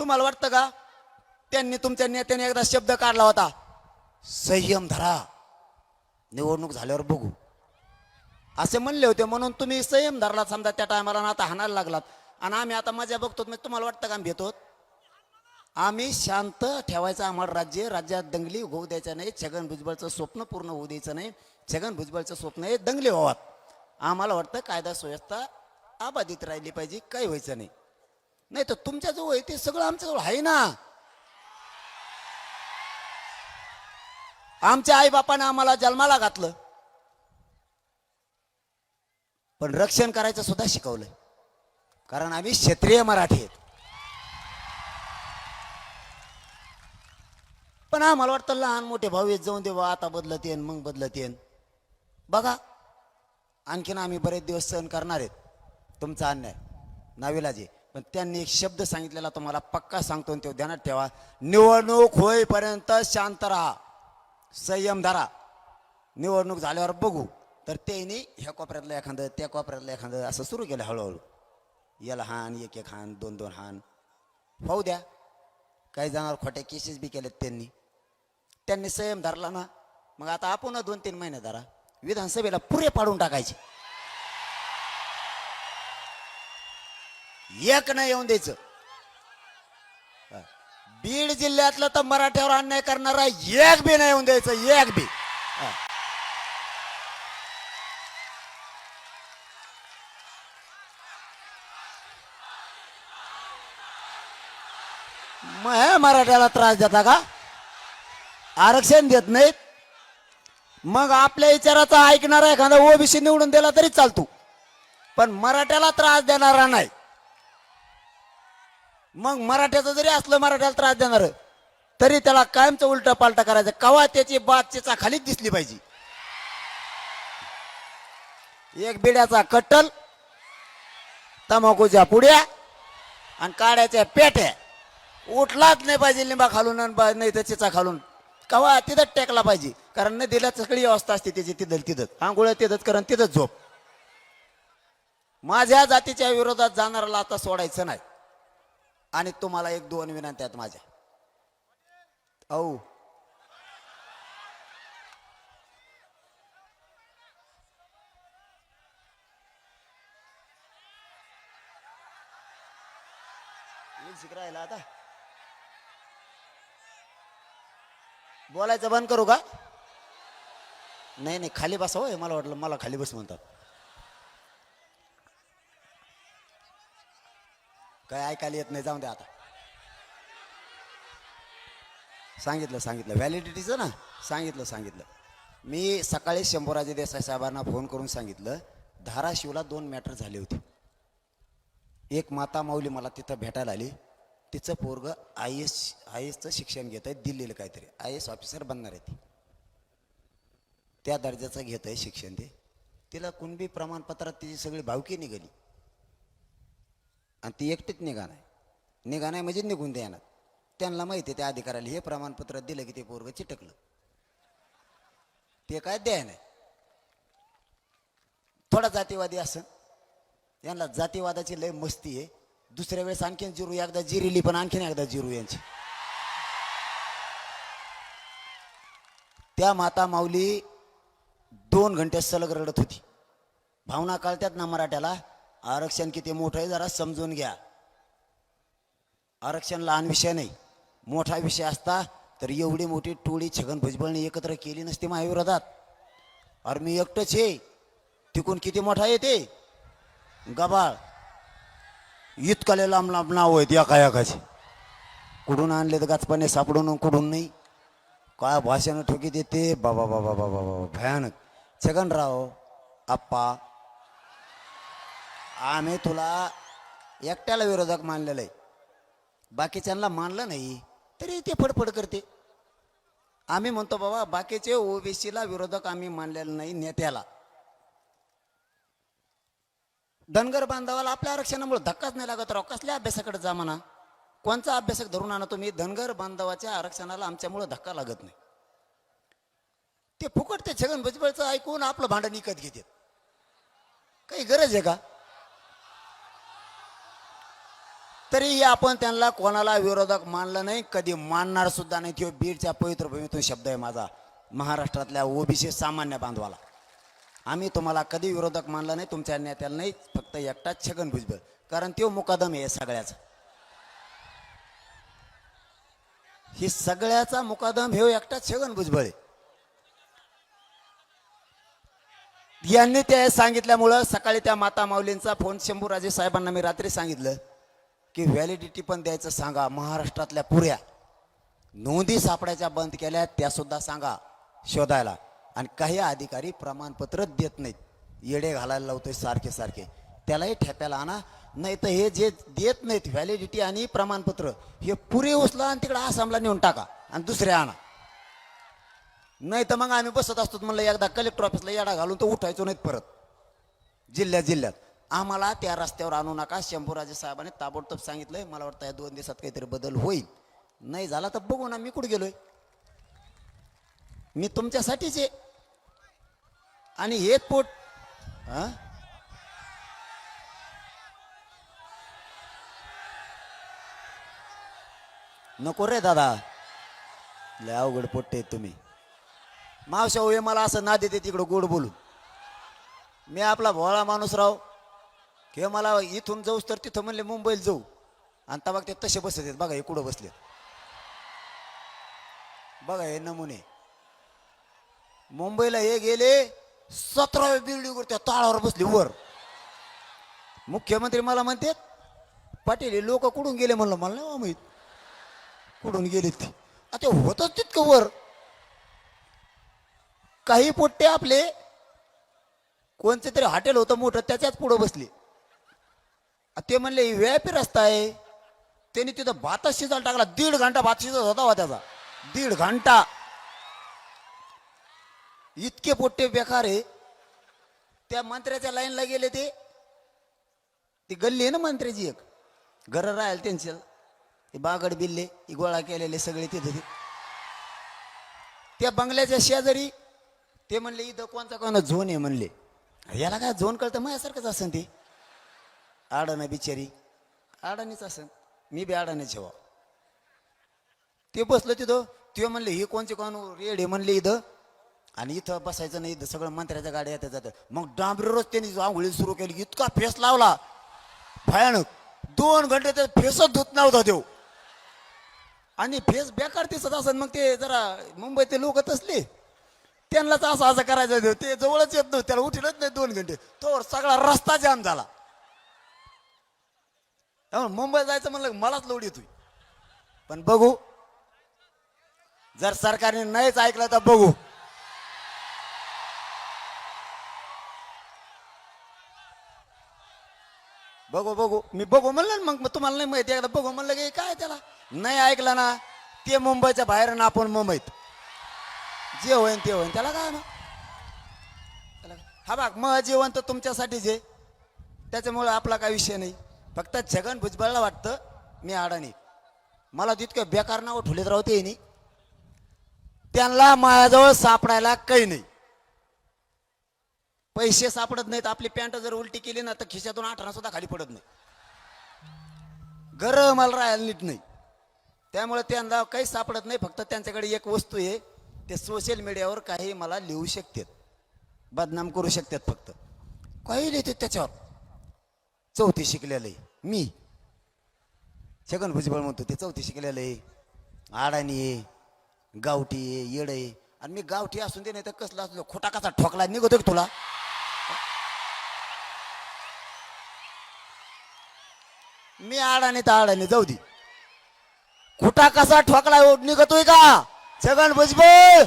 तुम्हाला वाटतं का? त्यांनी तुमच्या नेत्याने एकदा शब्द काढला होता. संयम धरा. निवडणूक झाल्यावर बघू. असे म्हणले होते म्हणून तुम्ही संयम धरला समजा त्या टायमाला आता हाणायला लागलात. आणि आम्ही आता मजा बघतो म्हणजे तुम्हाला वाटतं का आम्ही भेटोत? आम्ही शांत ठेवायचं आम्हाला राज्य. राज्यात दंगली होऊ द्यायचं नाही छगन भुजबळचं स्वप्न पूर्ण होऊ द्यायचं नाही छगन भुजबळचं स्वप्न हे दंगली व्हावात आम्हाला वाटतं कायदा सुव्यवस्था अबाधित राहिली पाहिजे काही व्हायचं नाही. नाही तर तुमच्याजवळ आहे ते सगळं आमच्याजवळ आहे ना. आमच्या आईबापाने आम्हाला जन्माला घातलं. पण रक्षण करायचं सुद्धा शिकवलंय. कारण आम्ही क्षेत्रीय मराठी आहेत. पण आम्हाला वाटतं लहान मोठे भाऊ येत जाऊन देवा आता बदलत येन मग बदलत येन बघा आणखीन आम्ही बरेच दिवस सहन करणार आहेत. तुमचा अन्याय. नाविलाजी पण त्यांनी एक शब्द सांगितलेला तुम्हाला पक्का सांगतो आणि तो ध्यानात ठेवा. निवडणूक होईपर्यंत शांत राहा. संयम धरा. निवडणूक झाल्यावर बघू. तर त्यांनी ह्या कोपऱ्यातलं एखादं त्या कोपऱ्यातलं एखादं असं सुरू केलं हळूहळू. याला हान एक एक हान दोन दोन हान. होऊ द्या. काही जणांवर खोट्या केसेस बी केलेत त्यांनी. त्यांनी संयम धरला ना. मग आता आपण दोन तीन महिने धरा. विधानसभेला पुरे पाडून टाकायचे. एक नाही येऊन द्यायचं. बीड जिल्ह्यातलं तर मराठ्यावर अन्याय करणारा एक बी नाही येऊन द्यायचं एक बी. मग हे मराठ्याला त्रास देता का? आरक्षण देत नाहीत. मग आपल्या विचाराचा ऐकणारा एखादा ओबीसी निवडून दिला तरी चालतो. पण मराठ्याला त्रास देणारा नाही. मग मराठ्याचं जरी असलं मराठ्याला त्रास देणार तरी त्याला कायमचं उलटा पालटा करायचं. कवा त्याची बात चिचा खालीच दिसली पाहिजे. एक बिड्याचा कट्टल तंबाखूच्या पुड्या आणि काड्याच्या पेट्या. उठलाच नाही पाहिजे लिंबा खालून बा- नाही तर चिचा खालून. कवा तिथंच टेकला पाहिजे. कारण नदीला सगळी अवस्था असते त्याची तिथं तिथं आंघोळ तिथंच कारण तिथंच झोप. माझ्या जातीच्या विरोधात जाणाऱ्याला आता सोडायचं नाही. आणि तुम्हाला एक दोन विनंती आहेत माझ्या. औ शिकरायला आता. बोलायचं बंद करू का? नाही नाही खाली बसा हो, हे मला वाटलं मला खाली बस म्हणतात. काय ऐकायला येत नाही जाऊन द्या आता. सांगितलं सांगितलं. व्हॅलिडिटीचं ना? सांगितलं सांगितलं. मी सकाळी शंभूराजे देसाई साहेबांना फोन करून सांगितलं धाराशिवला दोन मॅटर झाले होते. एक माता माऊली मला तिथं भेटायला आली. तिचं पोरग आय एस आय एसचं शिक्षण घेत आहे दिल्लीला काहीतरी. आय एस ऑफिसर बनणार आहे ती. त्या दर्जाचं घेत आहे शिक्षण ते. तिला कुणबी प्रमाणपत्रात तिची सगळी भावकी निघाली. आणि ती एकटीच निघा नाही निघा नाही म्हणजे निघून देणार. त्यांना माहिती आहे त्या अधिकाऱ्याला हे प्रमाणपत्र दिलं की ते पोरग चिटकलं. ते काय द्याय नाही. थोडा जातीवादी असं. यांना जातीवादाची लय मस्ती आहे. दुसऱ्या वेळेस आणखीन जिरू एकदा जिरिली पण आणखीन एकदा जिरू यांची. त्या माता माऊली दोन घंटे सलग रडत होती. भावना कळतात ना मराठ्याला? आरक्षण किती मोठं आहे जरा समजून घ्या. आरक्षण लहान विषय नाही. मोठा विषय असता तर एवढी मोठी टोळी छगन भुजबळने एकत्र केली नसती माझ्याविरोधात अरे मी एकटंच हे तिकून किती मोठा येते गबाळ. इतकाले लांब लांब नाव आहेत काय एकाचे. कुठून आणले तर गाचपाने सापडून कुठून नाही? काय भाषेनं ठोकी देते? बाबा बाबा बाबा बाबा भयानक. छगनराव आप्पा आम्ही तुला एकट्याला विरोधक मानलेलं आहे. बाकीच्यांना मानलं नाही तरी ते फडफड करते. आम्ही म्हणतो बाबा बाकीचे ओबीसीला विरोधक आम्ही मानलेलं नाही नेत्याला. धनगर बांधवाला आपल्या आरक्षणामुळे धक्काच नाही लागत राव. कसल्या अभ्यासाकडे जा म्हणा. कोणचा अभ्यासक धरून आणा तुम्ही? धनगर बांधवाच्या आरक्षणाला आमच्यामुळे धक्का लागत नाही. ते फुकट ते छगन भुजबळचं ऐकून आपलं भांडण विकत घेतात. काही गरज आहे का? तरीही आपण त्यांना कोणाला विरोधक मानलं नाही कधी मानणार सुद्धा नाही. तो बीडच्या पवित्र भूमीतून शब्द आहे माझा. महाराष्ट्रातल्या ओबीसी सामान्य बांधवाला. आम्ही तुम्हाला कधी विरोधक मानलं नाही तुमच्या नेत्याला नाही फक्त एकटाच छगन भुजबळ. कारण तो मुकादम आहे सगळ्याचा. ही सगळ्याचा मुकादम हे एकटाच छगन भुजबळ आहे. यांनी ते सांगितल्यामुळं सकाळी त्या माता माऊलींचा फोन शंभूराजे साहेबांना मी रात्री सांगितलं की व्हॅलिडिटी पण द्यायचं सांगा. महाराष्ट्रातल्या पुऱ्या नोंदी सापडायच्या बंद केल्या त्यासुद्धा सांगा शोधायला. आणि काही अधिकारी प्रमाणपत्र देत नाहीत. येडे घालायला लावतोय सारखे सारखे. त्यालाही ठेप्याला आणा. नाही तर हे जे देत नाहीत व्हॅलिडिटी आणि प्रमाणपत्र हे पुरे उचला आणि तिकडे आसामला नेऊन टाका आणि दुसरे आणा. नाही तर मग आम्ही बसत असतो म्हणलं एकदा कलेक्टर ऑफिसला येडा घालून तर उठायचो नाहीत परत. जिल्ह्यात जिल्ह्यात. आम्हाला त्या रस्त्यावर आणू नका. शंभूराजे साहेबांनी ताबडतोब सांगितलंय मला वाटतं या दोन दिवसात काहीतरी बदल होईल. नाही झाला तर बघू ना मी कुठे गेलोय? मी तुमच्यासाठीच आहे. आणि हे पोट हा? नको रे दादा. लय अवघड पोट्टे तुम्ही. मावशा होय मला असं ना देते तिकडं गोड बोलून. मी आपला भोळा माणूस राव. किंवा मला इथून जाऊस तर तिथं म्हणले मुंबईला जाऊ. आणि तबाग ते तसे बसत आहेत. बघा हे कुठं बसले. बघा हे नमुने. मुंबईला हे गेले सतराव्या बिल्डिंगवर त्या ताळावर बसले वर. मुख्यमंत्री मला म्हणतात पाटील हे लोक कुठून गेले म्हणलं? मला नाही माहीत. कुठून गेले ते? आता होतच तितकं वर. काही पोट्टे आपले कोणते तरी हॉटेल होतं मोठं त्याच्याच पुढं बसले. ते म्हणले व्यापी रस्ता आहे. त्यांनी तिथं भातच शिजायला टाकला. दीड घंटा भात शिजत होता हो त्याचा. दीड घंटा. इतके पोट्टे बेकार आहे. त्या मंत्र्याच्या लाईनला गेले ते. ती गल्ली आहे ना मंत्र्याची एक. घर राहील त्यांच्या ते बागड बिल्ले गोळा केलेले सगळे तिथे ते. त्या बंगल्याच्या शेजारी ते म्हणले इथं कोणता कोणता झोन आहे? म्हणले. याला काय झोन कळतं? माझ्यासारखंच असन ते. आडाणं बिचारी. आडाणीच असं. मी बी आडाणे ठेवा ते बसलं तिथं. ते म्हणले हे कोणचे कोण? रेड आहे म्हणले इथं. आणि इथं बसायचं नाही इथं सगळं मंत्र्याच्या गाड्या येतात जातात मग डांबरीवरच त्यांनी आंघोळी सुरू केली. इतका फेस लावला. भयानक. दोन घंटे तर फेसच धुत नव्हता देव आणि फेस बेकार दिसत असत मग ते जरा मुंबईतले लोक तसले. त्यांनाच असं असं करायचं ते जवळच येत नव्हतं. त्याला उठलच नाही दोन घंटे. तो सगळा रस्ता जाम झाला. मुंबई जायचं म्हणलं की मलाच लोड येतोय. पण बघू. जर सरकारने नाहीच ऐकलं तर बघू. बघू बघू. मी बघू म्हणलं ना मग मग तुम्हाला नाही माहिती एकदा बघू म्हणलं की काय त्याला? नाही ऐकलं ना ते मुंबईच्या बाहेर ना आपण मुंबईत. जे होईन ते होईन. त्याला काय ना हा बाग मग जीवन तर तुमच्यासाठीच आहे त्याच्यामुळे आपला काय विषय नाही. फक्त छगन भुजबळला वाटतं मी अडाणी. मला तितकं बेकार नाव ठुलेत राहते नाही त्यांना माझ्याजवळ सापडायला काही नाही. पैसे सापडत नाहीत आपली पॅन्ट जर उलटी केली ना तर खिशातून आठरा सुद्धा खाली पडत नाही. घर मला राहायला नीट नाही. त्यामुळे त्यांना काही सापडत नाही फक्त त्यांच्याकडे एक वस्तू आहे. ते सोशल मीडियावर काही मला लिहू शकतात. बदनाम करू शकतात फक्त. काही लिहिते त्याच्यावर. चौथी शिकलेलं आहे. मी. छगन भुजबळ म्हणतो ते चौथी शिकलेलं आहे. आडाणी आहे गावठी आहे येड आहे. आणि मी गावठी असून दे नाही तर कसला असतो खोटा कसा ठोकला निघतो की तुला? मी आडाणी तर आडाणी जाऊ दे. खोटा कसा ठोकला हो, निघतोय का? छगन भुजबळ!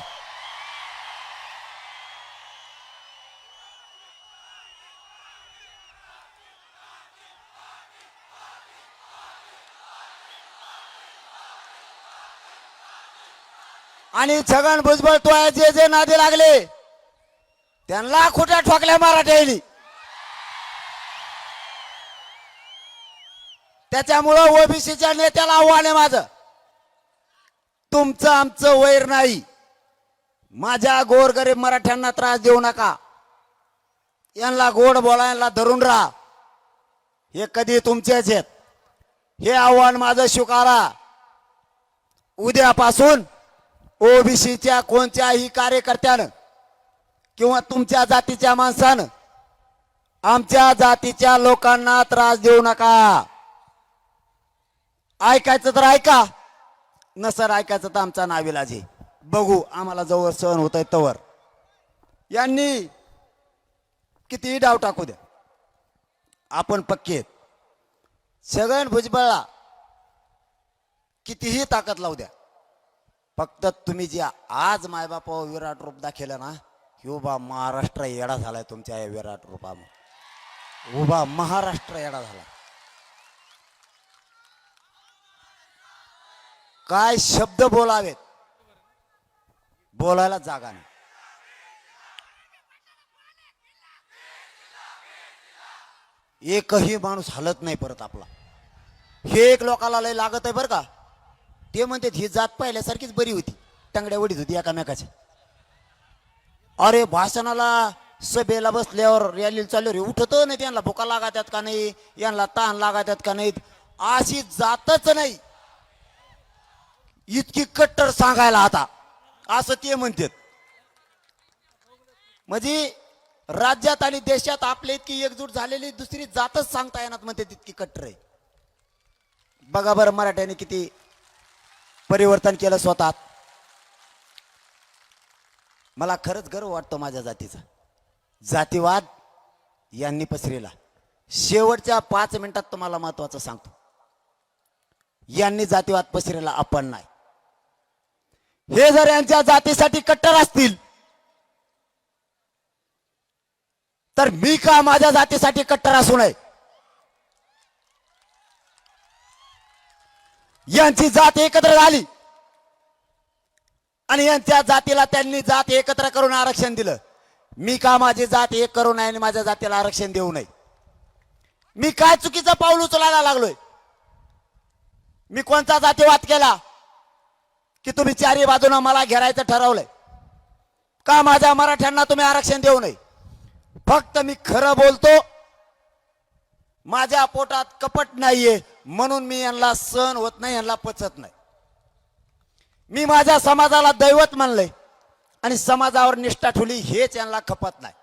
आणि छगन भुजबळ तो आहे जे जे नादी लागले त्यांना खोट्या ठोकल्या मराठ्यांनी. त्याच्यामुळं ओबीसीच्या नेत्याला आव्हान आहे माझं. तुमचं आमचं वैर नाही. माझ्या गोरगरीब मराठ्यांना त्रास देऊ नका. यांना गोड बोलायला धरून राहा. हे कधी तुमचेच आहेत. हे आव्हान माझं स्वीकारा. उद्यापासून ओबीसीच्या कोणत्याही कार्यकर्त्यानं किंवा तुमच्या जातीच्या माणसानं आमच्या जातीच्या लोकांना त्रास देऊ नका. ऐकायचं तर ऐका नसर ऐकायचं तर आमचा नाविलाज. आहे बघू आम्हाला जवळ सहन होत आहे तवर. यांनी कितीही डाव टाकू द्या. आपण पक्के छगन भुजबळला कितीही ताकद लावू द्या. फक्त तुम्ही जे आज मायबापा विराट रूप दाखवलं ना की उभा महाराष्ट्र येडा झालाय तुमच्या या विराट रूपामुळे. उभा महाराष्ट्र येडा झाला काय शब्द बोलावेत? बोलायला जागा नाही. एकही माणूस हलत नाही परत आपला. हे एक लोकाला लय लागत आहे बरं का. ते म्हणतात ही जात पाहिल्यासारखीच बरी होती. टंगड्या वडीत होती एकामेकाच्या. अरे भाषणाला सभेला बसल्यावर रॅली चालू रे. उठत नाही त्यांना भुका लागतात का नाही? यांना ताण लागतात का नाहीत? अशी जातच नाही. इतकी कट्टर सांगायला आता. असं ते म्हणतात. म्हणजे राज्यात आणि देशात आपले इतकी एकजूट झालेली दुसरी जातच सांगता येणार म्हणते तितकी कट्टर आहे. बघा बरं मराठ्याने किती परिवर्तन केलं स्वतः मला खरंच गर्व वाटतो माझ्या जातीचा. जातीवाद यांनी पसरेला. शेवटच्या पाच मिनिटात तुम्हाला महत्वाचं सांगतो. यांनी जातीवाद पसरेला आपण नाही. हे जर यांच्या जातीसाठी कट्टर असतील तर मी का माझ्या जातीसाठी कट्टर असू नये? यांची जात एकत्र झाली. आणि यांच्या जातीला त्यांनी जात एकत्र करून आरक्षण दिलं. मी का माझी जात एक करू नये आणि माझ्या जातीला आरक्षण देऊ नये? मी काय चुकीचं पाऊल उचलायला लागलोय? मी कोणता जातीवाद केला? की तुम्ही चारी बाजूनं मला घेरायचं ठरवलंय? का माझ्या मराठ्यांना तुम्ही आरक्षण देऊ नये? फक्त मी खरं बोलतो माझ्या पोटात कपट नाहीये. म्हणून मी यांना सहन होत नाही यांना पचत नाही. मी माझ्या समाजाला दैवत मानलंय आणि समाजावर निष्ठा ठेवली हेच यांना खपत नाही.